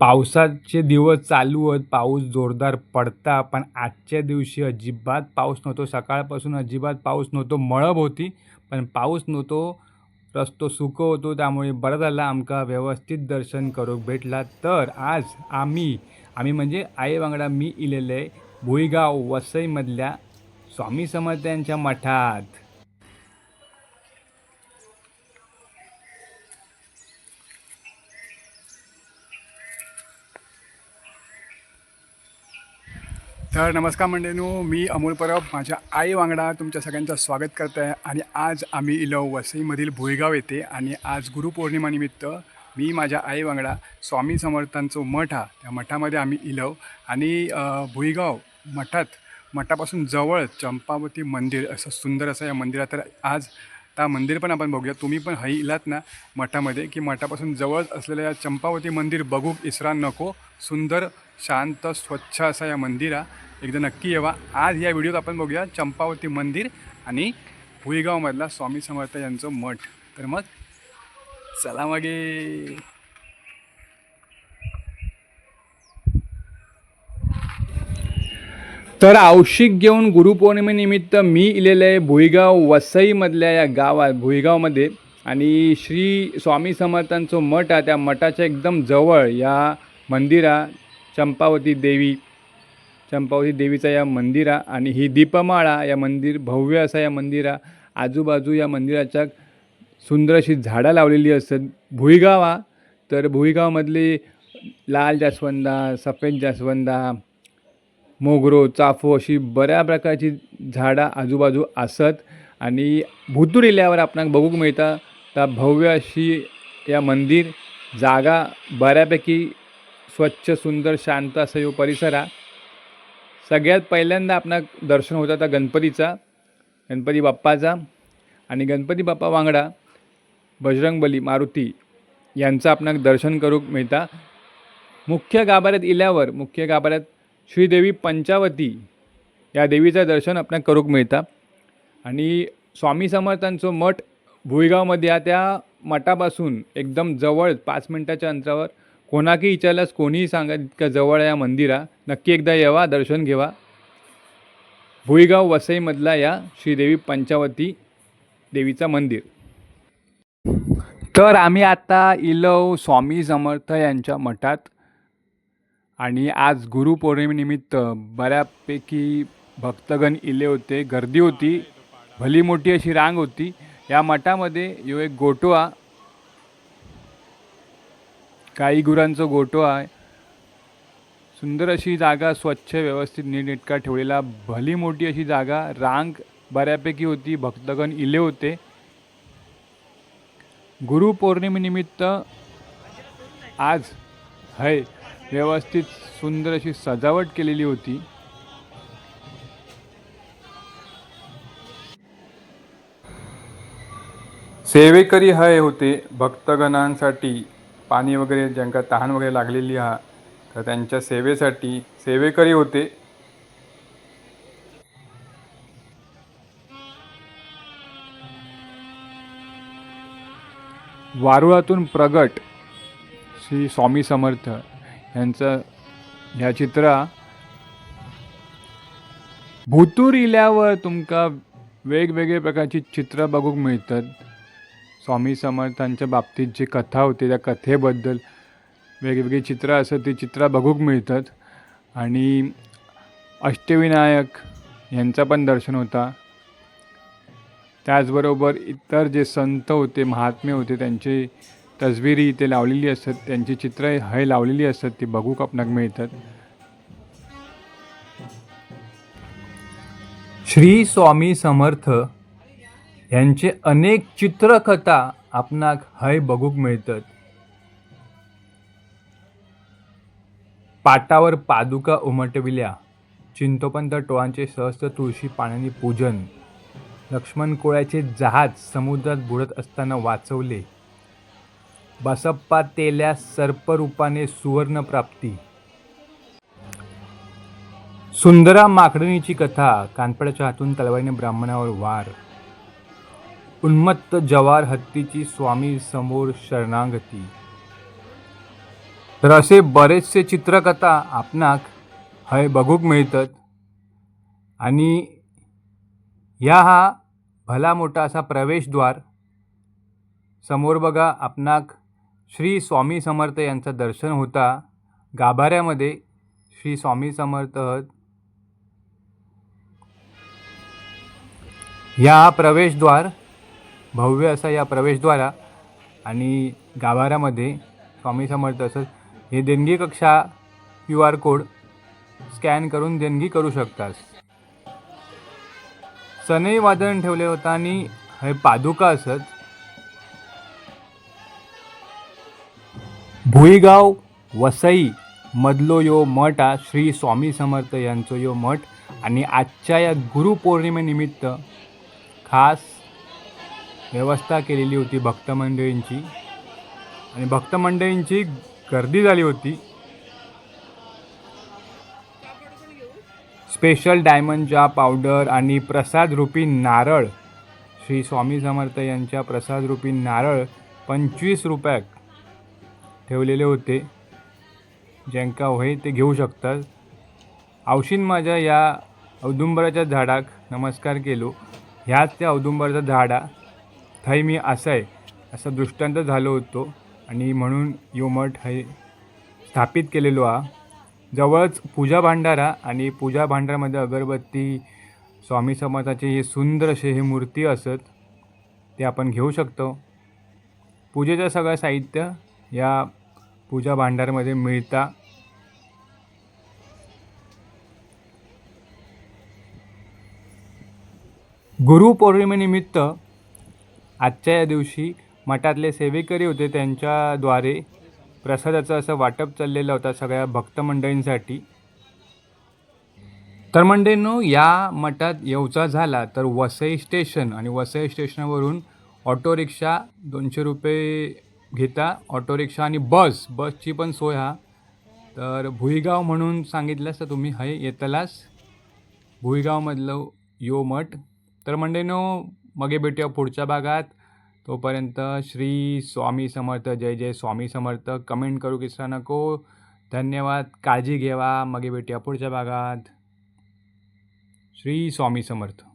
पावसाचे दिवस चालू आहेत पाऊस जोरदार पडता पण आजच्या दिवशी अजिबात पाऊस नव्हतो. सकाळपासून अजिबात पाऊस नव्हतो. मळब होती पण पाऊस नव्हतो. रस्तो सुको होतो त्यामुळे बरं झालं. आमका व्यवस्थित दर्शन करूक भेटला. तर आज आम्ही आम्ही म्हणजे आई वांगडा मी इलेले भुईगाव वसईमधल्या स्वामी समर्थ यांच्या मठात तर नमस्कार मंडेनू मी अमोल परब माझ्या आई वांगडा तुमच्या सगळ्यांचं स्वागत करत आहे. आणि आज आम्ही इलो वसईमधील भुईगाव येते आणि आज गुरुपौर्णिमानिमित्त मी माझ्या आई वांगडा स्वामी समर्थांचं मठ हा त्या मठामध्ये आम्ही इलो. आणि भुईगाव मठात मठापासून जवळ चंपावती मंदिर असं सुंदर असं या मंदिरात. तर आज त्या मंदिर पण आपण बघूया. तुम्ही पण हई इलात ना मठामध्ये की मठापासून जवळ असलेलं या चंपावती मंदिर बघू इसरा नको. सुंदर शांत स्वच्छ असा या मंदिरा एकदा नक्की येवा. आज या व्हिडिओत आपण बघूया चंपावती मंदिर आणि भुईगावमधला स्वामी समर्थ यांचं मठ. तर मग चला मागे. तर औषिक घेऊन गुरुपौर्णिमेनिमित्त मी इलेलं आहे भुईगाव वसईमधल्या या गावात भुईगावमध्ये. आणि श्री स्वामी समर्थांचं मठ आहे. त्या मठाच्या एकदम जवळ या मंदिरा चंपावती देवी चंपावती देवीचा या मंदिरा आणि ही दीपमाळा या मंदिर भव्य असा या मंदिरा आजूबाजू या मंदिराच्या सुंदर अशी झाडं लावलेली असतात भुईगाव हा. तर भुईगावमधली लाल जास्वंदा सफेद जास्वंदा मोगरो चाफो अशी बऱ्या प्रकारची झाडं आजूबाजू असत. आणि भुतूर इल्यावर आपणाक बघूक मिळतं त्या भव्य अशी या मंदिर जागा बऱ्यापैकी स्वच्छ सुंदर शांत असं यो परिसर हा. सगळ्यात पहिल्यांदा आपणाक दर्शन होता गणपतीचा गणपती बाप्पाचा आणि गणपती बाप्पा वांगडा बजरंगबली मारुती यांचं आपणाक दर्शन करूक मिळता. मुख्य गाभाऱ्यात इल्यावर मुख्य गाभाऱ्यात श्रीदेवी पंचावती या देवीचं दर्शन आपणाक करूक मिळता. आणि स्वामी समर्थांचं मठ भुईगावमध्ये त्या मठापासून एकदम जवळ पाच मिनटाच्या अंतरावर कोणाकी विचारल्यास कोणीही सांगा इतकं जवळ आहे या मंदिरा. नक्की एकदा येवा दर्शन घेवा. भुईगाव वसईमधला या श्रीदेवी पंचावती देवीचं मंदिर. तर आम्ही आता इलो स्वामी समर्थ यांच्या मठात आणि आज गुरुपौर्णिमेनिमित्त बऱ्यापैकी भक्तगण इले होते गर्दी होती भली मोठी अशी रांग होती. या मठामध्ये यो एक गोटवा काही गुरांचं गोटो आहे. सुंदर अशी जागा स्वच्छ व्यवस्थित नीटनेटका ठेवलेला. भली मोठी अशी जागा. रांग बऱ्यापैकी होती. भक्तगण इले होते. गुरुपौर्णिमेनिमित्त आज है व्यवस्थित सुंदर अशी सजावट केलेली होती. सेवेकरी हय होते भक्तगणांसाठी. पाणी वगैरे ज्यांका तहान वगैरे लागलेली हा तर त्यांच्या सेवेसाठी सेवेकरी होते. वारुळातून प्रगट श्री स्वामी समर्थ यांचं ह्या चित्रा भुतूर इल्यावर तुमका वेगवेगळे प्रकारची चित्र बघूक मिळतात. स्वामी समर्थांच्या बाबतीत जी कथा होती त्या कथेबद्दल वेगवेगळी चित्रं असं ती चित्रं बघूक मिळतात. आणि अष्टविनायक यांचा पण दर्शन होता. त्याचबरोबर इतर जे संत होते महात्मे होते त्यांची तस्वीरी इथे लावलेली असतात त्यांची चित्र हय लावलेली असतात ती बघूक आपणाक मिळतात. श्री स्वामी समर्थ ह्यांचे अनेक चित्रकथा आपणाक हय बघूक मिळतात. पाटावर पादुका उमटविल्या चिंतोपंत टोळांचे सहस्त्र तुळशी पाण्याने पूजन लक्ष्मण कोळ्याचे जहाज समुद्रात बुडत असताना वाचवले बसप्पा तेल्या सर्परूपाने सुवर्ण प्राप्ती सुंदरा माकडणीची कथा कानपडाच्या हातून तलवारीने ब्राह्मणावर वार. उन्मत्त जवार हत्तीची स्वामी समोर शरणागती. तर असे बरेचसे चित्रकथा आपणाक हय बघूक मिळतात. आणि ह्या हा भला मोठा असा प्रवेशद्वार. समोर बघा आपणाक श्री स्वामी समर्थ यांचं दर्शन होता. गाभाऱ्यामध्ये श्री स्वामी समर्थ हत. या प्रवेशद्वार भव्य असा या प्रवेशद्वारा आणि गाभाऱ्यामध्ये स्वामी समर्थ असं हे देणगी कक्षा क्यू आर कोड स्कॅन करून देणगी करू शकतात. सनई वादन ठेवले होता आणि हे पादुका असत. भुईगाव वसई मधलो यो मठ हा श्री स्वामी समर्थ यांचो यो मठ आणि आजच्या या गुरुपौर्णिमेनिमित्त खास व्यवस्था केलेली होती भक्तमंडळींची आणि भक्तमंडळींची गर्दी झाली होती. स्पेशल डायमंडच्या पावडर आणि प्रसादरूपी नारळ श्री स्वामी समर्थ यांच्या प्रसादरूपी नारळ पंचवीस रुपयाक ठेवलेले होते. ज्यांका होय ते घेऊ शकतात. औशीन माझ्या या औदुंबराच्या झाडाक नमस्कार केलो. ह्याच त्या औदुंबराचं झाडा थै मी असा आहे असा दृष्टांत झालो होतो आणि म्हणून यो मठ हे स्थापित केलेलो हा जवळच पूजा भांडारा आणि पूजा भांडारामध्ये अगरबत्ती स्वामी समाजाचे हे सुंदर असे हे मूर्ती असत ते आपण घेऊ शकतो. पूजेचं सगळं साहित्य या पूजा भांडारमध्ये मिळता. गुरुपौर्णिमेनिमित्त आजच्या या दिवशी मठातले सेवेकरी होते त्यांच्याद्वारे प्रसादाचं असं वाटप चाललेलं होतं सगळ्या भक्त मंडळींसाठी. तर मंडळींनो या मठात येऊचा झाला तर वसई स्टेशन आणि वसई स्टेशनवरून ऑटो रिक्षा दोनशे रुपये घेता. ऑटो रिक्षा आणि बस बसची पण सोय हा. तर भुईगाव म्हणून सांगितलंस तर तुम्ही हय येतलास. भुईगावमधलं यो मठ. तर मंडळींनो मगे भेटूया पुढच्या भागात. तोपर्यंत श्री स्वामी समर्थ जय जय स्वामी समर्थ. कमेंट करू किसा नको. धन्यवाद. काळजी घेवा. मगे भेटूया पुढच्या भागात. श्री स्वामी समर्थ.